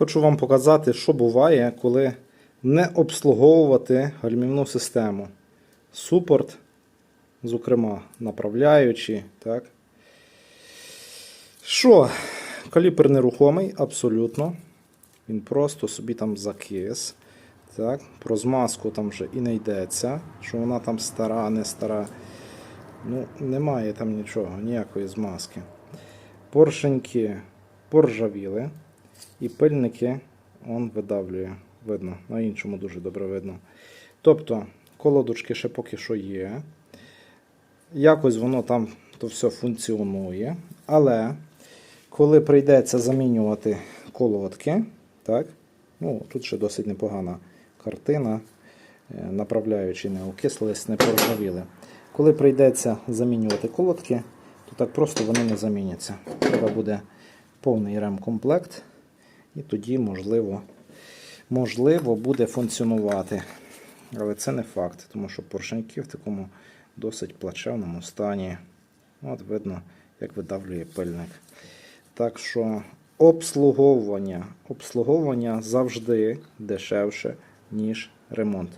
Хочу вам показати, що буває, коли не обслуговувати гальмівну систему. Супорт, зокрема, направляючи. Так. Що? Каліпер нерухомий, абсолютно. Він просто собі там закис. Так. Про змазку там вже і не йдеться, що вона там стара, не стара. Ну, немає там нічого, ніякої змазки. Поршеньки поржавіли. І пильники он видавлює. Видно, на іншому дуже добре видно. Тобто, колодочки ще поки що є. Якось воно там то все функціонує. Але коли прийдеться замінювати колодки, так, ну, тут ще досить непогана картина, е, направляючи не окислились, не поржавіли. Коли прийдеться замінювати колодки, то так просто вони не заміняться. Треба буде повний ремкомплект, і тоді, можливо, можливо, буде функціонувати. Але це не факт, тому що поршеньки в такому досить плачевному стані. От видно, як видавлює пильник. Так що обслуговування, обслуговування завжди дешевше, ніж ремонт.